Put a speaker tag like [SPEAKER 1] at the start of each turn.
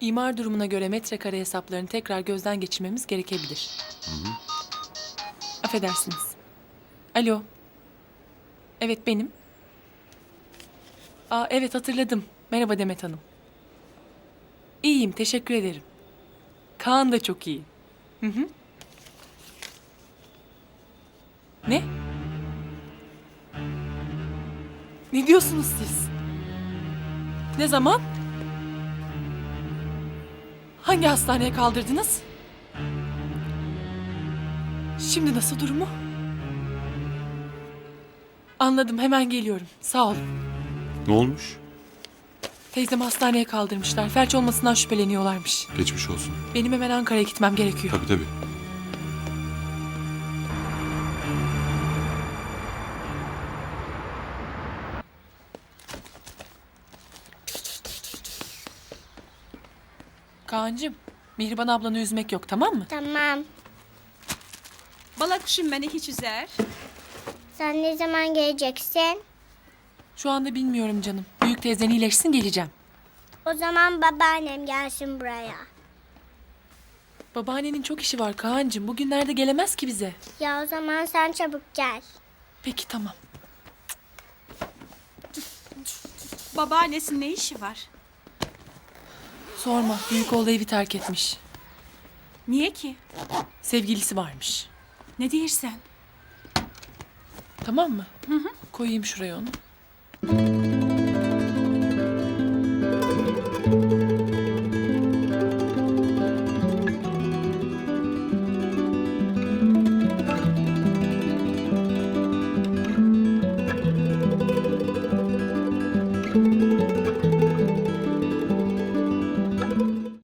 [SPEAKER 1] İmar durumuna göre metrekare hesaplarını tekrar gözden geçirmemiz gerekebilir. Affedersiniz. Alo. Evet benim. Aa evet hatırladım. Merhaba Demet Hanım. İyiyim, teşekkür ederim. Kaan da çok iyi. Hı hı. Ne? Ne diyorsunuz siz? Ne zaman? Hangi hastaneye kaldırdınız? Şimdi nasıl durumu? Anladım, hemen geliyorum. Sağ olun.
[SPEAKER 2] Ne olmuş?
[SPEAKER 1] Teyzemi hastaneye kaldırmışlar. Felç olmasından şüpheleniyorlarmış.
[SPEAKER 2] Geçmiş olsun.
[SPEAKER 1] Benim hemen Ankara'ya gitmem gerekiyor.
[SPEAKER 2] Tabii tabii.
[SPEAKER 1] Kaan'cığım, Mihriban ablanı üzmek yok tamam mı?
[SPEAKER 3] Tamam.
[SPEAKER 4] Balakuşum beni hiç üzer.
[SPEAKER 3] Sen ne zaman geleceksin?
[SPEAKER 1] Şu anda bilmiyorum canım. Büyük teyzen iyileşsin geleceğim.
[SPEAKER 3] O zaman babaannem gelsin buraya.
[SPEAKER 1] Babaannenin çok işi var Kaan'cığım. Bugünlerde gelemez ki bize.
[SPEAKER 3] Ya o zaman sen çabuk gel.
[SPEAKER 1] Peki tamam.
[SPEAKER 4] Babaannesinin ne işi var?
[SPEAKER 1] Sorma. Büyük oğlu evi terk etmiş.
[SPEAKER 4] Niye ki?
[SPEAKER 1] Sevgilisi varmış.
[SPEAKER 4] Ne diyorsun?
[SPEAKER 1] Tamam mı? Hı hı. Koyayım şuraya onu.